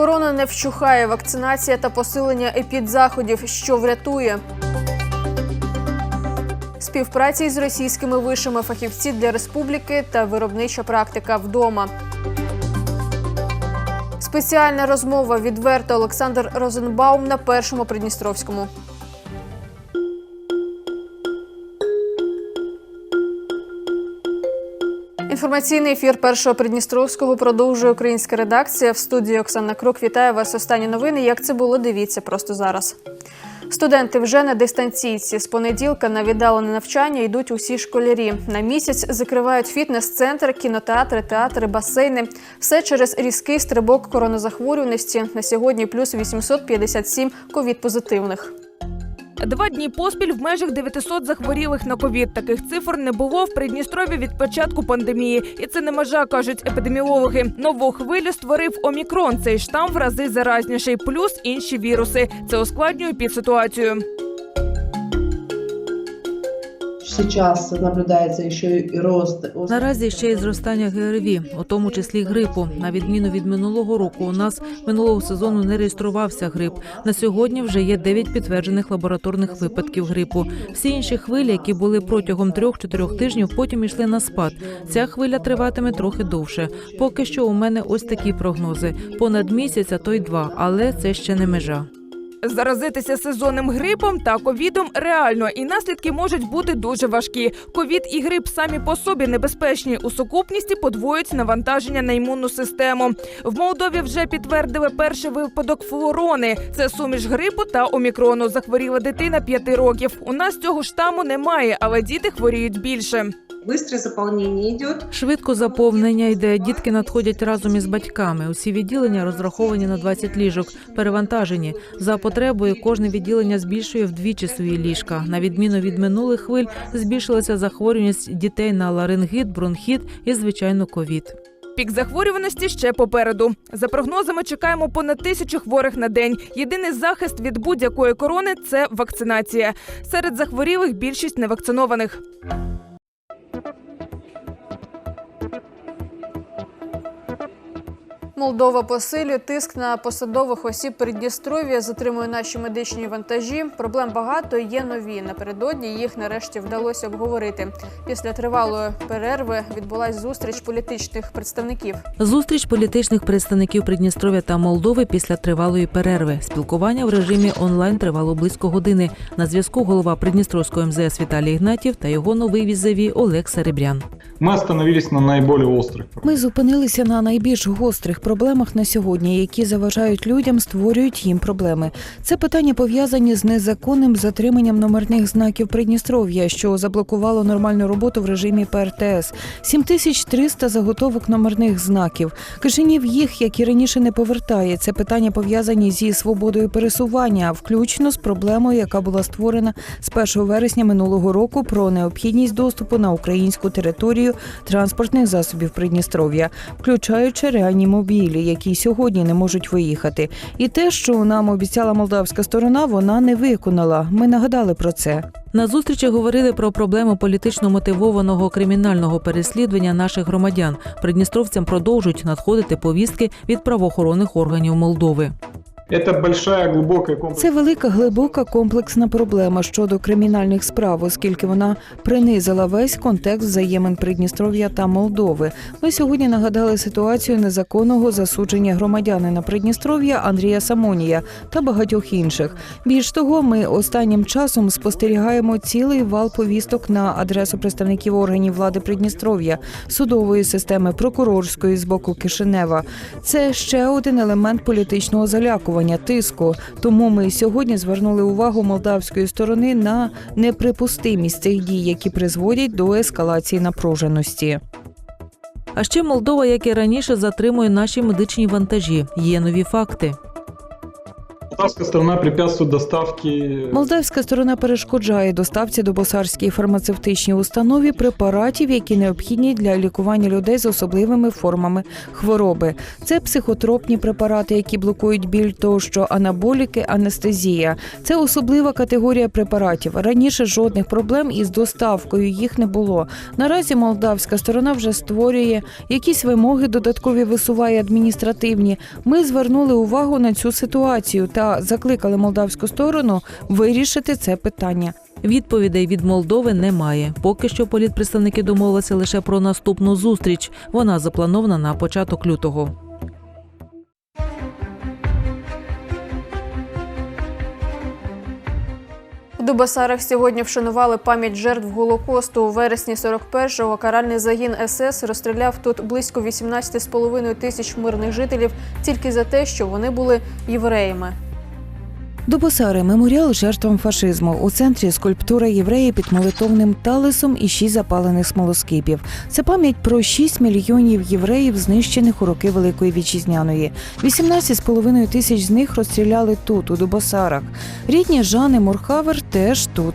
Корона не вщухає. Вакцинація та посилення епідзаходів, що врятує. Співпраці з російськими вишами фахівці для республіки та виробнича практика вдома. Спеціальна розмова відверто Олександр Розенбаум на першому Придністровському. Інформаційний ефір першого Придністровського продовжує українська редакція. В студії Оксана Крук вітає вас. Останні новини. Як це було, дивіться просто зараз. Студенти вже на дистанційці. З понеділка на віддалене навчання йдуть усі школярі. На місяць закривають фітнес-центр, кінотеатри, театри, басейни. Все через різкий стрибок короназахворюваності. На сьогодні плюс 857 ковід-позитивних. Два дні поспіль в межах 900 захворілих на ковід. Таких цифр не було в Придністрові від початку пандемії, і це не межа, кажуть епідеміологи. Нову хвилю створив омікрон. Цей штам в рази заразніший, плюс інші віруси. Це ускладнює підситуацію. Сейчас наблюдається ще і рост. Наразі ще й зростання ГРВІ, у тому числі грипу. На відміну від минулого року, у нас минулого сезону не реєструвався грип. На сьогодні вже є 9 підтверджених лабораторних випадків грипу. Всі інші хвилі, які були протягом 3-4 тижнів, потім йшли на спад. Ця хвиля триватиме трохи довше. Поки що у мене ось такі прогнози: понад місяць, а то й два, але це ще не межа. Заразитися сезонним грипом та ковідом реально, і наслідки можуть бути дуже важкі. Ковід і грип самі по собі небезпечні. У сукупності подвоюють навантаження на імунну систему. В Молдові вже підтвердили перший випадок флорони. Це суміш грипу та омікрону. Захворіла дитина 5 років. У нас цього штаму немає, але діти хворіють більше. Быстрое заполнение идет. Швидко заповнення йде. Дітки надходять разом із батьками. Усі відділення розраховані на 20 ліжок, перевантажені. За потребою кожне відділення збільшує вдвічі свої ліжка. На відміну від минулих хвиль, збільшилася захворюваність дітей на ларингіт, бронхіт і звичайно ковід. Пік захворюваності ще попереду. За прогнозами, чекаємо понад тисячу хворих на день. Єдиний захист від будь-якої корони це вакцинація. Серед захворілих більшість невакцинованих. Молдова посилює тиск на посадових осіб Придністров'я, затримує наші медичні вантажі. Проблем багато є нові. Напередодні їх нарешті вдалося обговорити. Після тривалої перерви відбулась зустріч політичних представників. Зустріч політичних представників Придністров'я та Молдови після тривалої перерви. Спілкування в режимі онлайн тривало близько години. На зв'язку голова Придністровського МЗС Віталій Ігнатів та його новий візаві Олег Серебрян. Мы остановились на наиболее острых Ми зупинилися на найбільш гострих проблемах на сьогодні, які заважають людям, створюють їм проблеми. Це питання пов'язані з незаконним затриманням номерних знаків Придністров'я, що заблокувало нормальну роботу в режимі ПРТС. 7300 заготовок номерних знаків. Кишенів їх, як і раніше, не повертає. Це питання пов'язані зі свободою пересування, включно з проблемою, яка була створена з 1 вересня минулого року про необхідність доступу на українську територію транспортних засобів Придністров'я, включаючи реальні мобілі, які сьогодні не можуть виїхати. І те, що нам обіцяла молдавська сторона, вона не виконала. Ми нагадали про це. На зустрічі говорили про проблему політично мотивованого кримінального переслідування наших громадян. Придністровцям продовжують надходити повістки від правоохоронних органів Молдови. Це велика глибока комплексна проблема щодо кримінальних справ, оскільки вона принизила весь контекст взаємин Придністров'я та Молдови. Ми сьогодні нагадали ситуацію незаконного засудження громадянина Придністров'я Андрія Самонія та багатьох інших. Більш того, ми останнім часом спостерігаємо цілий вал повісток на адресу представників органів влади Придністров'я, судової системи, прокурорської з боку Кишинева. Це ще один елемент політичного залякування тиску. Тому ми сьогодні звернули увагу молдавської сторони на неприпустимість цих дій, які призводять до ескалації напруженості. А ще Молдова, як і раніше, затримує наші медичні вантажі. Є нові факти. Молдавская сторона препятствует доставке Молдавська сторона перешкоджає доставці до Босарській фармацевтичній установі препаратів, які необхідні для лікування людей з особливими формами хвороби. Це психотропні препарати, які блокують біль тощо, анаболіки, анестезія. Це особлива категорія препаратів. Раніше жодних проблем із доставкою їх не було. Наразі молдавська сторона вже створює якісь вимоги, додаткові висуває адміністративні. Ми звернули увагу на цю ситуацію та закликали молдавську сторону вирішити це питання. Відповідей від Молдови немає. Поки що політпредставники домовилися лише про наступну зустріч. Вона запланована на початок лютого. У Дубасарах сьогодні вшанували пам'ять жертв Голокосту. У вересні 41-го каральний загін СС розстріляв тут близько 18,5 тисяч мирних жителів тільки за те, що вони були євреями. Дубосари меморіал жертвам фашизму. У центрі скульптура євреї під молитовним талисом і шість запалених смолоскипів. Це пам'ять про 6 мільйонів євреїв, знищених у роки Великої Вітчизняної. 18,5 тисяч з них розстріляли тут, у Дубосарах. Рідні Жани Мурхавер теж тут.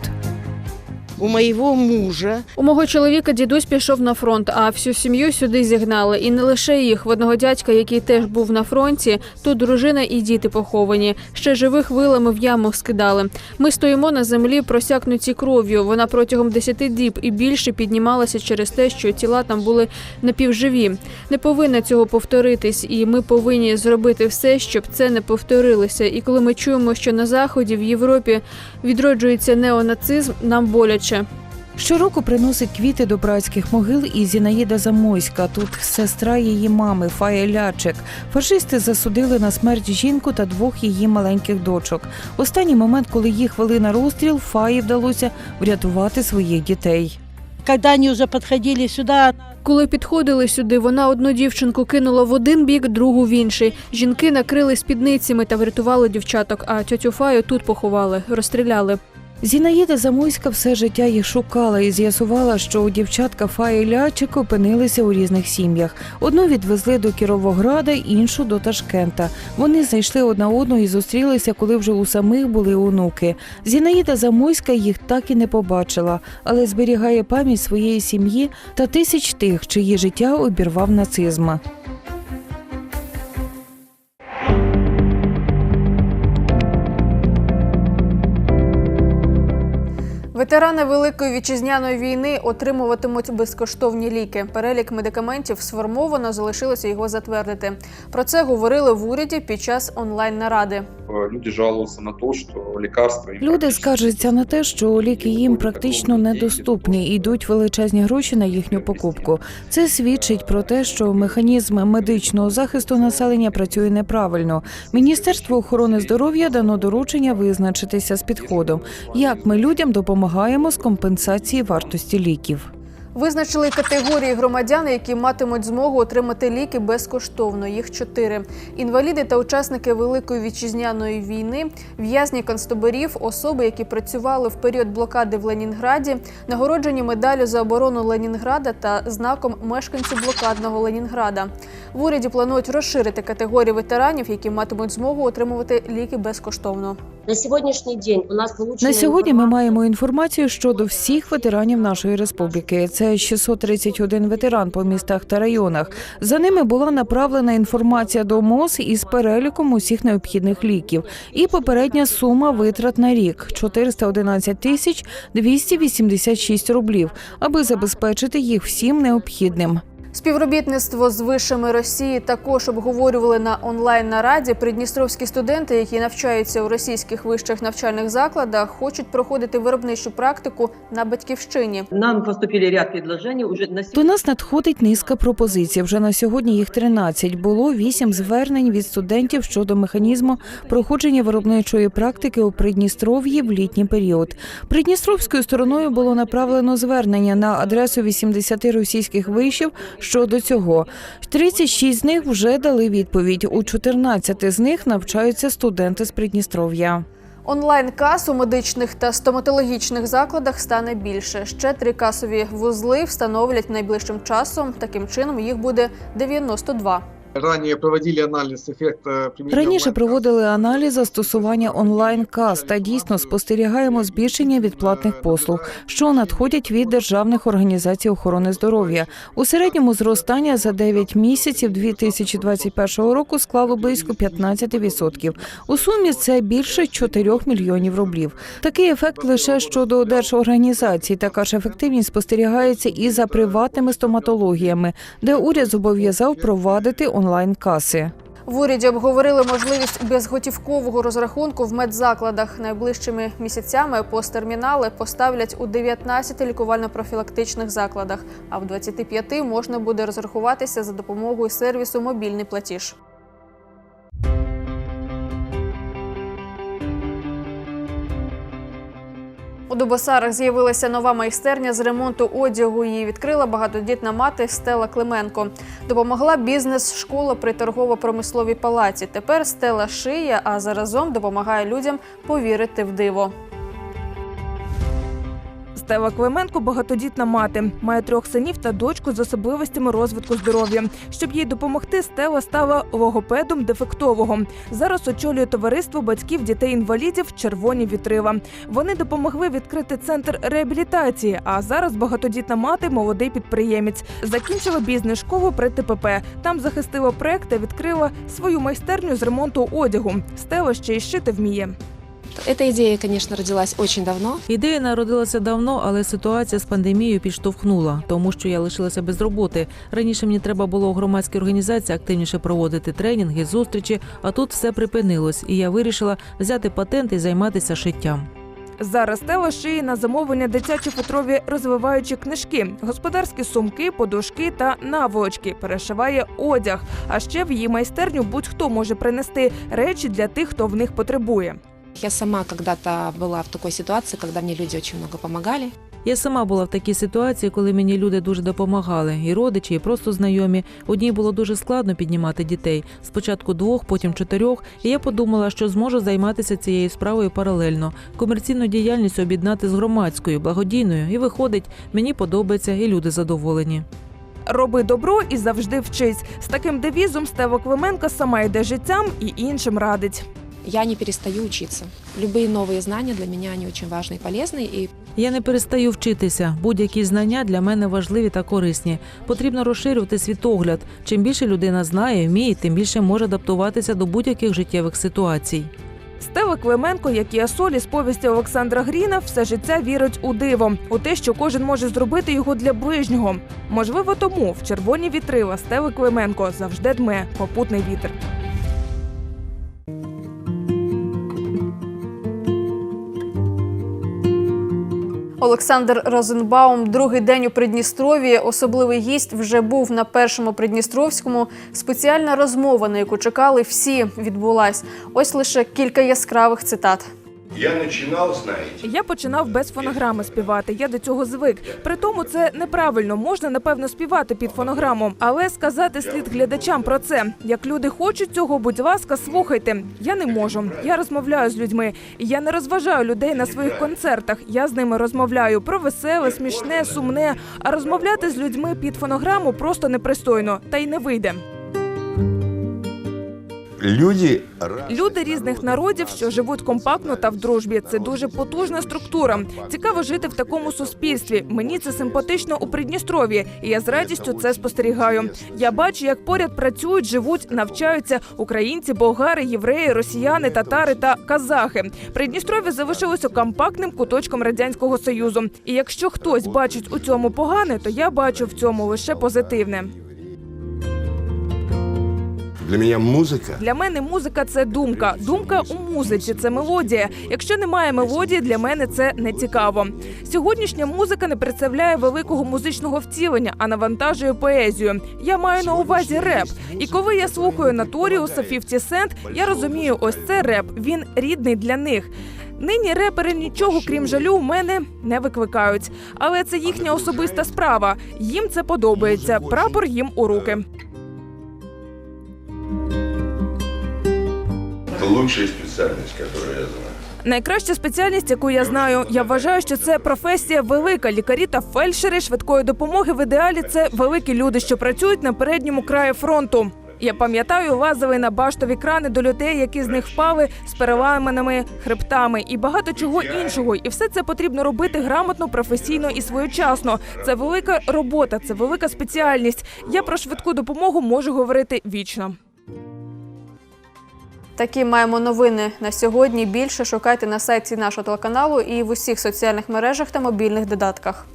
У моего мужа У мого чоловіка дідусь пішов на фронт, а всю сім'ю сюди зігнали. І не лише їх. В одного дядька, який теж був на фронті, тут дружина і діти поховані. Ще живих вилами в яму скидали. Ми стоїмо на землі, просякнуті кров'ю. Вона протягом 10 діб і більше піднімалася через те, що тіла там були напівживі. Не повинно цього повторитись, і ми повинні зробити все, щоб це не повторилося. І коли ми чуємо, що на заході в Європі відроджується неонацизм, нам боляче. Щороку приносить квіти до братських могил і Зінаїда Замойська. Тут сестра її мами Фая Лячик. Фашисти засудили на смерть жінку та двох її маленьких дочок. Останній момент, коли їх вели на розстріл, Фаї вдалося врятувати своїх дітей. когда они уже подходили сюда, Коли підходили сюди, вона одну дівчинку кинула в один бік, другу в інший. Жінки накрили спідницями та врятували дівчаток, а тьотю Фаю тут поховали, розстріляли. Зінаїда Замойська все життя їх шукала і з'ясувала, що у дівчатка Фаї Лячик опинилися у різних сім'ях. Одну відвезли до Кіровограда, іншу до Ташкента. Вони знайшли одна одну і зустрілися, коли вже у самих були онуки. Зінаїда Замойська їх так і не побачила, але зберігає пам'ять своєї сім'ї та тисяч тих, чиї життя обірвав нацизм. Ветерани Великої вітчизняної війни отримуватимуть безкоштовні ліки. Перелік медикаментів сформовано, залишилося його затвердити. Про це говорили в уряді під час онлайн-наради. Э, люди жалуются на то, что лекарства... им Люди скаржаться на те, що ліки їм практично недоступні, і йдуть величезні гроші на їхню покупку. Це свідчить про те, що механізм медичного захисту населення працює неправильно. Міністерству охорони здоров'я дано доручення визначитися з підходом, як ми людям допомагаємо з компенсації вартості ліків. Визначили категорії громадян, які матимуть змогу отримати ліки безкоштовно. Їх чотири: інваліди та учасники Великої вітчизняної війни, в'язні концтаборів, особи, які працювали в період блокади в Ленінграді, нагороджені медаллю за оборону Ленінграда та знаком мешканців блокадного Ленінграда. В уряді планують розширити категорії ветеранів, які матимуть змогу отримувати ліки безкоштовно. На сьогоднішній день у нас получена На сьогодні ми маємо інформацію щодо всіх ветеранів нашої республіки. Це 631 ветеран по містах та районах. За ними була направлена інформація до МОЗ із переліком усіх необхідних ліків. І попередня сума витрат на рік 411 тисяч 286 рублів, аби забезпечити їх всім необхідним. Співробітництво з вишами Росії також обговорювали на онлайн нараді. Придністровські студенти, які навчаються у російських вищих навчальних закладах, хочуть проходити виробничу практику на батьківщині. Нам поступили ряд предложений уже на До нас надходить низка пропозицій. Вже на сьогодні їх 13. Було 8 звернень від студентів щодо механізму проходження виробничої практики у Придністров'ї в літній період. Придністровською стороною було направлено звернення на адресу 80 російських вишів щодо цього. 36 з них вже дали відповідь. У 14 з них навчаються студенти з Придністров'я. Онлайн-кас у медичних та стоматологічних закладах стане більше. Ще три касові вузли встановлять найближчим часом. Таким чином їх буде 92. Ранее проводили анализ эффекта применения Раніше проводили аналіз застосування онлайн кас та дійсно спостерігаємо збільшення відплатних послуг, що надходять від державних організацій охорони здоров'я. У середньому зростання за 9 місяців 2021 року склало близько 15%. У сумі це більше 4 мільйонів рублів. Такий ефект лише щодо держорганізацій. Така ж ефективність спостерігається і за приватними стоматологіями, де уряд зобов'язав провадити онлайн каси. В уряді обговорили можливість безготівкового розрахунку в медзакладах. Найближчими місяцями посттермінали поставлять у 19 лікувально-профілактичних закладах, а в 25 можна буде розрахуватися за допомогою сервісу мобільний платіж. У Дубосарах з'явилася нова майстерня з ремонту одягу. Її відкрила багатодітна мати Стела Клименко. Допомогла бізнес-школа при торгово-промисловій палаці. Тепер Стела шиє, а заразом допомагає людям повірити в диво. Стела Клименко багатодітна мати, має трьох синів та дочку з особливостями розвитку здоров'я. Щоб їй допомогти, Стела стала логопедом дефектового. Зараз очолює товариство батьків дітей-інвалідів Червоні вітрила. Вони допомогли відкрити центр реабілітації. А зараз багатодітна мати молодий підприємець. Закінчила бізнес-школу при ТПП. Там захистила проект та відкрила свою майстерню з ремонту одягу. Стела ще й шити вміє. Эта идея, конечно, родилась очень давно. Ідея народилася давно, але ситуація з пандемією підштовхнула, тому що я лишилася без роботи. Раніше мені треба було у громадській організації активніше проводити тренінги, зустрічі, а тут все припинилось, і я вирішила взяти патент і займатися шиттям. Зараз Стела шиє на замовлення дитячі футрові розвиваючі книжки, господарські сумки, подушки та наволочки. Перешиває одяг. А ще в її майстерню будь-хто може принести речі для тих, хто в них потребує. Я сама когда-то была в такой ситуации, когда мне люди очень много помогали. Я сама була в такій ситуації, коли мені люди дуже допомагали, і родичі, і просто знайомі. Одній було дуже складно піднімати дітей. Спочатку двох, потім чотирьох. І я подумала, що зможу займатися цією справою паралельно. Комерційну діяльність об'єднати з громадською, благодійною. І виходить, мені подобається, і люди задоволені. Роби добро і завжди вчись. З таким девізом Стева Клименко сама йде життям і іншим радить. Я не перестаю учиться. Любые новые знания для меня они очень важны и полезны. И Я не перестаю вчитися. Будь-які знання для мене важливі та корисні. Потрібно розширювати світогляд. Чим більше людина знає, вміє, тим більше може адаптуватися до будь-яких життєвих ситуацій. Стела Клименко, як і Асолі з повісті Олександра Гріна, все життя вірить у диво, у те, що кожен може зробити його для ближнього. Можливо, тому в червоні вітрила Стели Клименко завжди дме попутний вітер. Олександр Розенбаум другий день у Придністрові. Особливий гість вже був на першому Придністровському. Спеціальна розмова, на яку чекали всі, відбулась. Ось лише кілька яскравих цитат. Я починав, знаєте. Я починав без фонограми співати. Я до цього звик. При тому це неправильно. Можна напевно співати під фонограму, але сказати слід глядачам про це. Як люди хочуть цього, будь ласка, слухайте. Я не можу. Я розмовляю з людьми. Я не розважаю людей на своїх концертах. Я з ними розмовляю про веселе, смішне, сумне. А розмовляти з людьми під фонограму просто непристойно, та й не вийде. Люди Люди різних народів, що живуть компактно та в дружбі. Це дуже потужна структура. Цікаво жити в такому суспільстві. Мені це симпатично у Придністров'ї, і я з радістю це спостерігаю. Я бачу, як поряд працюють, живуть, навчаються українці, болгари, євреї, росіяни, татари та казахи. Придністров'я залишилося компактним куточком радянського союзу. І якщо хтось бачить у цьому погане, то я бачу в цьому лише позитивне. Для мене музика. Для мене музика це думка. Думка у музиці це мелодія. Якщо немає мелодії, для мене це не цікаво. Сьогоднішня музика не представляє великого музичного втілення, а навантажує поезію. Я маю на увазі реп. І коли я слухаю Наторіуса 50 Cent, я розумію, ось це реп. Він рідний для них. Нині репери нічого крім жалю у мене не викликають, але це їхня особиста справа. Їм це подобається. Прапор їм у руки. Лучшая спеціальність, яку я знаю. Найкраща спеціальність, яку я знаю, я вважаю, що це професія велика. Лікарі та фельдшери швидкої допомоги в ідеалі це великі люди, що працюють на передньому краї фронту. Я пам'ятаю лазили на баштові крани до людей, які з них впали з переламаними хребтами і багато чого іншого. І все це потрібно робити грамотно, професійно і своєчасно. Це велика робота, це велика спеціальність. Я про швидку допомогу можу говорити вічно. Такі маємо новини на сьогодні. Більше шукайте на сайті нашого телеканалу і в усіх соціальних мережах та мобільних додатках.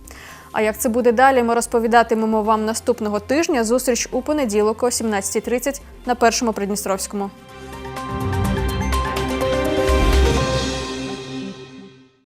А як це буде далі, ми розповідатимемо вам наступного тижня. Зустріч у понеділок о 17.30 на першому Придністровському.